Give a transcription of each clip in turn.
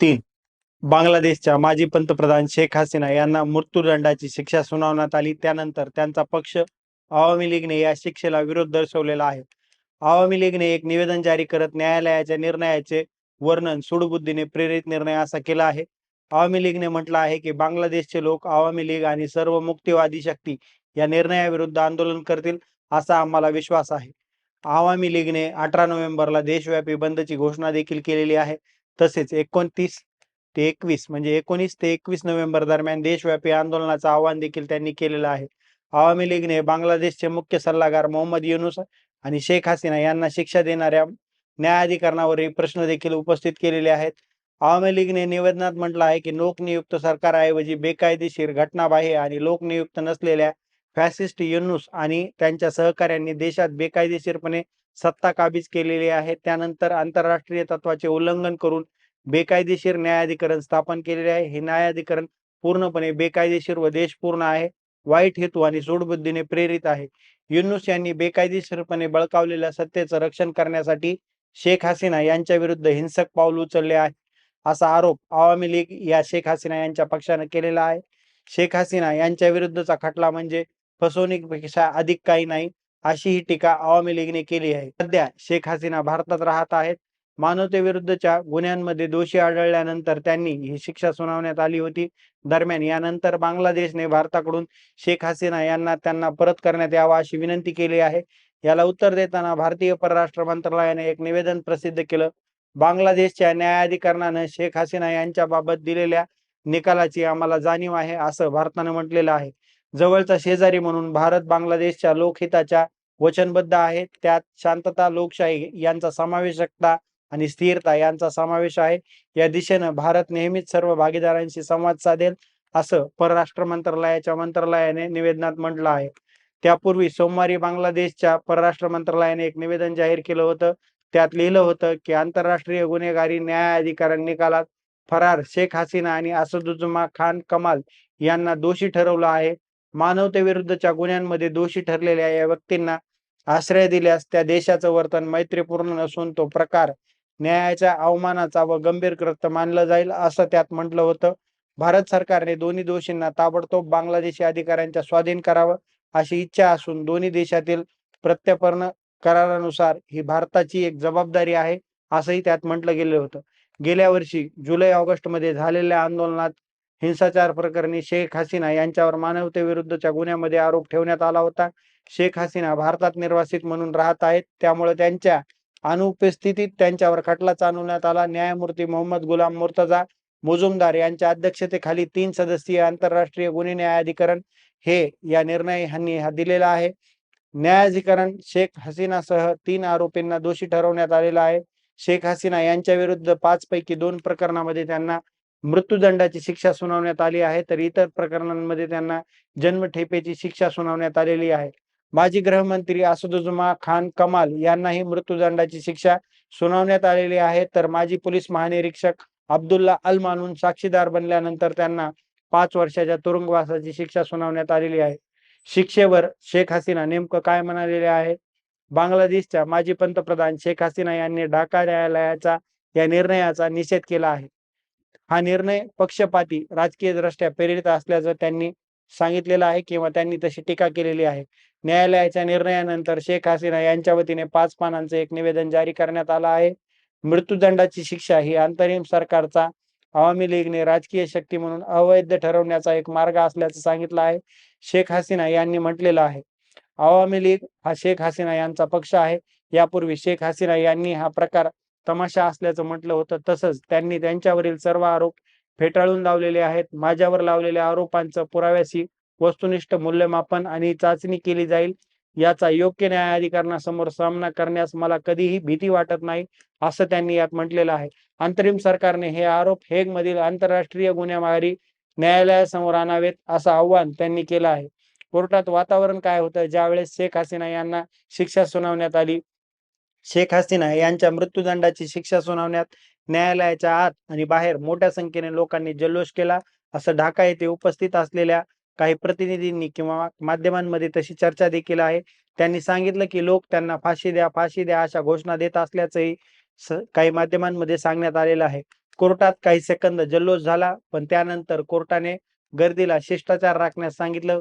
तीन. बांगलादेशच्या माजी पंतप्रधान शेख हसीना यांना मृत्यूदंडाची शिक्षा सुनावण्यात आली. त्यानंतर त्यांचा पक्ष आवामी लीगने या शिक्षेला विरोध दर्शवलेला आहे. आवामी लीगने एक निवेदन जारी करत न्यायालयाच्या निर्णयाचे वर्णन सुडबुद्धीने प्रेरित निर्णय असा केला आहे. आवामी लीगने म्हटलं आहे की बांगलादेशचे लोक आवामी लीग आणि सर्व मुक्तीवादी शक्ती या निर्णयाविरुद्ध आंदोलन करतील असा आम्हाला विश्वास आहे. आवामी लीगने अठरा नोव्हेंबरला देशव्यापी बंदची घोषणा देखील केलेली आहे. तसेच एकोणतीस ते एकवीस म्हणजे एकोणीस ते एकवीस नोव्हेंबर दरम्यान देशव्यापी आंदोलनाचं आवाहन देखील त्यांनी केलेलं आहे. आवामी लीगने बांगलादेशचे मुख्य सल्लागार मोहम्मद युनुस आणि शेख हसीना यांना शिक्षा देणाऱ्या न्यायाधिकरणावरील प्रश्न देखील उपस्थित केलेले आहेत. आवामी लीगने निवेदनात म्हटलं आहे की लोकनियुक्त सरकारऐवजी बेकायदेशीर घटनाबाह्य आणि लोकनियुक्त नसलेल्या फॅसिस्ट युनुस आणि त्यांच्या सहकाऱ्यांनी देशात बेकायदेशीरपणे सत्ता काबीज केलेली आहे. त्यानंतर आंतरराष्ट्रीय तत्वाचे उल्लंघन करून बेकायदेशीर न्यायाधिकरण स्थापन केलेले आहे. हे न्यायाधिकरण पूर्णपणे बेकायदेशीर व देशपूर्ण आहे. वाईट हेतू आणि सूडबुद्धीने प्रेरित आहे. युनुस यांनी बेकायदेशीरपणे बळकावलेल्या सत्तेचं रक्षण करण्यासाठी शेख हसीना यांच्या विरुद्ध हिंसक पाऊल उचलले आहे. असा आरोप आवामी लीग या शेख हसीना यांच्या पक्षानं केलेला आहे. शेख हसीना यांच्या विरुद्धचा खटला म्हणजे फसवणुकीपेक्षा अधिक काही नाही. अशी ही टीका आवामी लीगने केली आहे. सध्या शेख हसीना भारतात राहत आहेत. मानवतेविरुद्धच्या गुन्ह्यांमध्ये दोषी आढळल्यानंतर त्यांनी ही शिक्षा सुनावण्यात आली होती. दरम्यान यानंतर बांगलादेशने भारताकडून शेख हसीना यांना त्यांना परत करण्यात यावा अशी विनंती केली आहे. याला उत्तर देताना भारतीय परराष्ट्र मंत्रालयाने एक निवेदन प्रसिद्ध केलं. बांगलादेशच्या न्यायाधिकरणानं शेख हसीना यांच्या बाबत दिलेल्या निकालाची आम्हाला जाणीव आहे असं भारतानं म्हटलेलं आहे. जवळचा शेजारी म्हणून भारत बांगलादेशच्या लोकहिताच्या वचनबद्ध आहे त्यात शांतता लोकशाही यांचा समावेशकता आणि स्थिरता यांचा समावेश आहे. या दिशेनं भारत नेहमीच सर्व भागीदारांशी संवाद साधेल असं परराष्ट्र मंत्रालयाच्या मंत्रालयाने निवेदनात म्हटलं आहे. त्यापूर्वी सोमवारी बांगलादेशच्या परराष्ट्र मंत्रालयाने एक निवेदन जाहीर केलं होतं. त्यात लिहिलं होतं की आंतरराष्ट्रीय गुन्हेगारी न्यायाधिकरण निकालात फरार शेख हसीना आणि असदुज्मा खान कमाल यांना दोषी ठरवलं आहे. मानवतेविरुद्धच्या गुन्ह्यांमध्ये दोषी ठरलेल्या या व्यक्तींना आश्रय दिल्यास त्या देशाचं वर्तन मैत्रीपूर्ण नसून तो प्रकार न्यायाच्या अवमानाचा व गंभीर कृत्य मानलं जाईल असं त्यात म्हटलं होतं. भारत सरकारने दोन्ही दोषींना ताबडतोब बांगलादेशी अधिकाऱ्यांच्या स्वाधीन करावं अशी इच्छा असून दोन्ही देशातील प्रत्यर्पण करारानुसार ही भारताची एक जबाबदारी आहे असंही त्यात म्हटलं गेलं होतं. गेल्या वर्षी जुलै ऑगस्टमध्ये झालेल्या आंदोलनात हिंसाचार प्रकरणी शेख हसीना यांच्यावर मानवतेविरुद्धच्या गुन्ह्यामध्ये आरोप ठेवण्यात आला होता. शेख हसीना भारतात निर्वासित म्हणून राहत आहेत. त्यामुळे त्यांच्या अनुपस्थितीत त्यांच्यावर खटला चालवण्यात आला. न्यायमूर्ती मोहम्मद गुलाम मुर्तजा मुजुमदार यांच्या अध्यक्षतेखाली तीन सदस्यीय आंतरराष्ट्रीय गुन्हे न्यायाधिकरण हे या निर्णय ह्यांनी दिलेला आहे. न्यायाधिकरण शेख हसीनासह तीन आरोपींना दोषी ठरवण्यात आलेला आहे. शेख हसीना यांच्या विरुद्ध पाच पैकी दोन प्रकरणामध्ये त्यांना मृत्यूदंडाची शिक्षा सुनावण्यात आली आहे तर इतर प्रकरणांमध्ये त्यांना जन्मठेपेची शिक्षा सुनावण्यात आलेली आहे. माजी गृहमंत्री असदुजमा खान कमाल यांनाही मृत्यूदंडाची शिक्षा सुनावण्यात आलेली आहे तर माजी पोलीस महानिरीक्षक अब्दुल्ला अल मानून साक्षीदार बनल्यानंतर त्यांना पाच वर्षाच्या तुरुंगवासाची शिक्षा सुनावण्यात आलेली आहे. शिक्षेवर शेख हसीना नेमकं काय म्हणालेले आहे? बांगलादेशच्या माजी पंतप्रधान शेख हसीना यांनी ढाका न्यायालयाचा या निर्णयाचा निषेध केला आहे. हा निर्णय पक्षपाती राजकीय दृष्ट्या प्रेरित असल्याचं त्यांनी सांगितलेलं आहे किंवा त्यांनी तशी टीका केलेली आहे. न्यायालयाच्या निर्णयानंतर शेख हसीना यांच्या वतीने पाच पानांचं एक निवेदन जारी करण्यात आलं आहे. मृत्यूदंडाची शिक्षा ही अंतरिम सरकारचा आवामी लीगने राजकीय शक्ती म्हणून अवैध ठरवण्याचा एक मार्ग असल्याचं सांगितलं आहे. शेख हसीना यांनी म्हटलेलं आहे. आवामी लीग हा शेख हसीना यांचा पक्ष आहे. यापूर्वी शेख हसीना यांनी हा प्रकार तमाशा असल्याचं म्हटलं होतं. तसंच त्यांनी त्यांच्यावरील सर्व आरोप फेटाळून लावलेले आहेत. माझ्यावर लावलेल्या आरोपांचं पुराव्याशी वस्तुनिष्ठ मूल्यमापन आणि चाचणी केली जाईल याचा योग्य न्यायाधिकरणासमोर सामना करण्यास मला कधीही भीती वाटत नाही असं त्यांनी यात म्हटलेलं आहे. अंतरिम सरकारने हे आरोप हेग मधील आंतरराष्ट्रीय गुन्हेगारी न्यायालयासमोर आणावेत असं आव्हान त्यांनी केलं आहे. कोर्टात वातावरण काय होतं ज्यावेळेस शेख हसीना यांना शिक्षा सुनावण्यात आली शेख हसीना यांच्या मृत्यूदंडाची शिक्षा सुनावण्यात न्यायालयाच्या आत आणि बाहेर मोठ्या संख्येने लोकांनी जल्लोष केला असं ढाका येथे उपस्थित असलेल्या काही प्रतिनिधींनी किंवा माध्यमांमध्ये तशी चर्चा देखील आहे. त्यांनी सांगितलं की लोक त्यांना फाशी द्या फाशी द्या अशा घोषणा देत असल्याचंही काही माध्यमांमध्ये सांगण्यात आलेलं आहे. कोर्टात काही सेकंद जल्लोष झाला पण त्यानंतर कोर्टाने गर्दीला शिष्टाचार राखण्यास सांगितलं.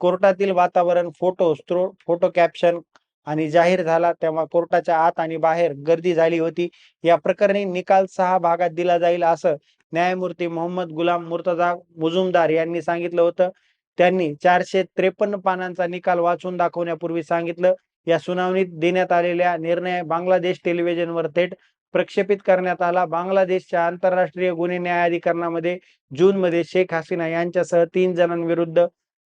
कोर्टातील वातावरण फोटो स्त्रो फोटो कॅप्शन आणि जाहीर झाला तेव्हा कोर्टाच्या आत आणि बाहेर गर्दी झाली होती. या प्रकरणी निकाल सहा भागात दिला जाईल असं न्यायमूर्ती मोहम्मद गुलाम मुर्तजा मुजुमदार यांनी सांगितलं होतं. त्यांनी चारशे त्रेपन्न पानांचा निकाल वाचून दाखवण्यापूर्वी सांगितलं. या सुनावणीत देण्यात आलेल्या निर्णय बांगलादेश टेलिव्हिजनवर थेट प्रक्षेपित करण्यात आला. बांगलादेशच्या आंतरराष्ट्रीय गुन्हे न्यायाधिकरणामध्ये जूनमध्ये शेख हसीना यांच्यासह तीन जणांविरुद्ध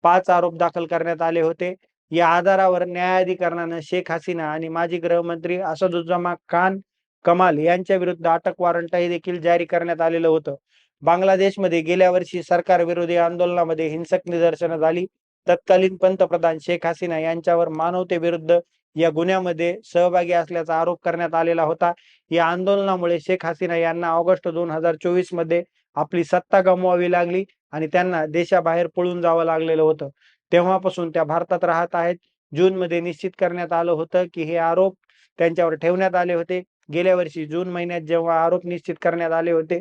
पाच आरोप दाखल करण्यात आले होते. या आधारावर न्यायाधिकरणानं शेख हसीना आणि माजी गृहमंत्री असदुज्जमा खान कमाल यांच्या विरुद्ध अटक वॉरंटही देखील जारी करण्यात आलेलं होतं. बांगलादेशमध्ये गेल्या वर्षी सरकार विरोधी आंदोलनामध्ये हिंसक निदर्शनं झाली. तत्कालीन पंतप्रधान शेख हसीना यांच्यावर मानवतेविरुद्ध या गुन्ह्यामध्ये सहभागी असल्याचा आरोप करण्यात आलेला होता. या आंदोलनामुळे शेख हसीना यांना ऑगस्ट दोन हजार चोवीसमध्ये आपली सत्ता गमवावी लागली आणि त्यांना देशाबाहेर पळून जावं लागलेलं होतं. तेव्हापासून त्या भारतात राहत आहेत. जून मध्ये निश्चित करण्यात आलं होतं की हे आरोप त्यांच्यावर ठेवण्यात आले होते. गेल्या वर्षी जून महिन्यात जेव्हा आरोप निश्चित करण्यात आले होते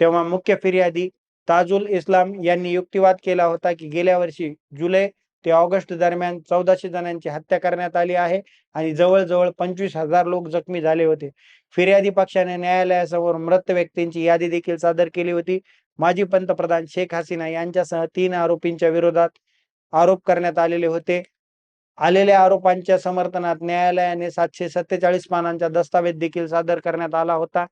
तेव्हा मुख्य फिर्यादी ताजुल इस्लाम यांनी युक्तिवाद केला होता की गेल्या वर्षी जुलै ते ऑगस्ट दरम्यान चौदाशे जणांची हत्या करण्यात आली आहे आणि जवळजवळ पंचवीस हजार लोक जखमी झाले होते. फिर्यादी पक्षाने न्यायालयासमोर मृत व्यक्तींची यादी देखील सादर केली होती. माजी पंतप्रधान शेख हसीना यांच्यासह तीन आरोपींच्या विरोधात आरोप करण्यात आलेले होते. आलेल्या आरोपांच्या समर्थनात न्यायालयाने सातशे सत्तेचाळीस पानांचा दस्तावेज देखील सादर करण्यात आला होता.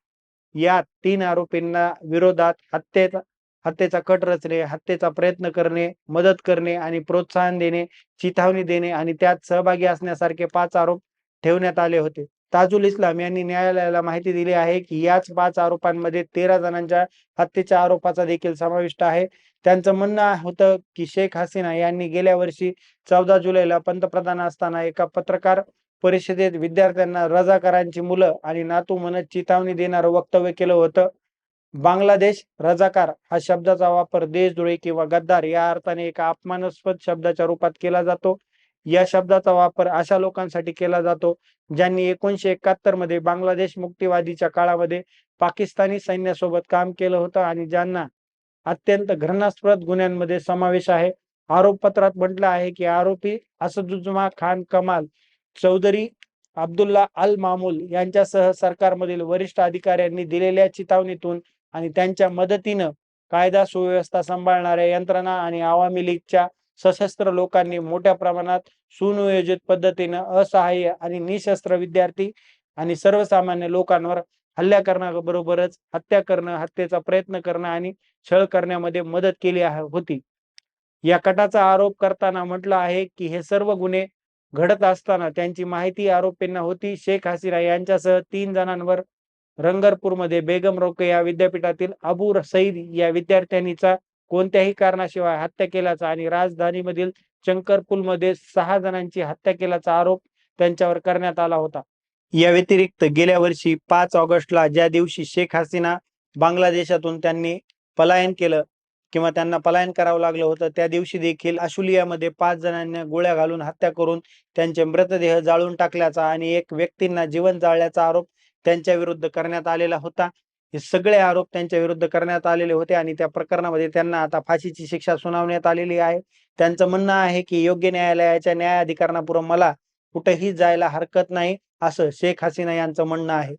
यात तीन आरोपींना विरोधात हत्येचा हत्येचा कट रचणे हत्येचा प्रयत्न करणे मदत करणे आणि प्रोत्साहन देणे चिथावणी देणे आणि त्यात सहभागी असण्यासारखे पाच आरोप ठेवण्यात आले होते. ताजुल इस्लाम यांनी न्यायालयाला माहिती दिली आहे की याच पाच आरोपांमध्ये तेरा जणांच्या हत्येच्या आरोपाचा देखील समाविष्ट आहे. त्यांचं म्हणणं होतं की शेख हसीना यांनी गेल्या वर्षी चौदा जुलैला पंतप्रधान असताना एका पत्रकार परिषदेत विद्यार्थ्यांना रजाकारांची मुलं आणि नातू म्हणत चिथावणी देणारं वक्तव्य केलं होतं. बांगलादेश रजाकार हा शब्दाचा वापर देशद्रोही किंवा गद्दार या अर्थाने एका अपमानास्पद शब्दाच्या रूपात केला जातो. या शब्दाचा वापर अशा लोकांसाठी केला जातो ज्यांनी एकोणीशे एकाहत्तरमध्ये बांगलादेश मुक्तीवादीच्या काळामध्ये पाकिस्तानी सैन्यासोबत काम केलं होतं आणि ज्यांना अत्यंत घृणास्पद गुन्ह्यांमध्ये समावेश आहे. आरोपपत्रात म्हटलं आहे की आरोपी असदुज्मा खान कमाल चौधरी अब्दुल्ला अल मामूल यांच्यासह सरकारमधील वरिष्ठ अधिकाऱ्यांनी दिलेल्या चितावणीतून आणि त्यांच्या मदतीनं कायदा सुव्यवस्था सांभाळणाऱ्या यंत्रणा आणि आवामी लीगच्या सशस्त्र लोकांनी मोठ्या प्रमाणात सुनियोजित पद्धतीनं असहाय्य आणि निशस्त्र विद्यार्थी आणि सर्वसामान्य लोकांवर हल्ल्या करण्याबरोबरच हत्या करणं हत्येचा प्रयत्न करणं आणि छळ करण्यामध्ये मदत केली होती. या कटाचा आरोप करताना म्हटलं आहे की हे सर्व गुन्हे घडत असताना त्यांची माहिती आरोपींना होती. शेख हसीना यांच्यासह तीन जणांवर रंगरपूरमध्ये बेगम रोके या विद्यापीठातील अबू सईद या विद्यार्थ्यांनीचा कोणत्याही कारणाशिवाय हत्या केल्याचा आणि राजधानीमधील मध्ये सहा जणांची हत्या केल्याचा आरोप त्यांच्यावर करण्यात आला होता. या व्यतिरिक्त गेल्या वर्षी पाच ऑगस्टला ज्या दिवशी शेख हसीना बांगलादेशातून त्यांनी पलायन केलं किंवा त्यांना पलायन करावं लागलं होतं त्या दिवशी देखील आशुलियामध्ये पाच जणांना गोळ्या घालून हत्या करून त्यांचे मृतदेह जाळून टाकल्याचा आणि एक व्यक्तींना जीवन जाळल्याचा आरोप त्यांच्या विरुद्ध करण्यात आलेला होता. हे सगळे आरोप त्यांच्या विरुद्ध करण्यात आलेले होते आणि त्या प्रकरणामध्ये त्यांना आता फाशीची शिक्षा सुनावण्यात आलेली आहे. त्यांचं म्हणणं आहे की योग्य न्यायालयाच्या न्यायाधिकरणापुढे मला कुठेही जायला हरकत नाही असं शेख हसीना यांचं म्हणणं आहे.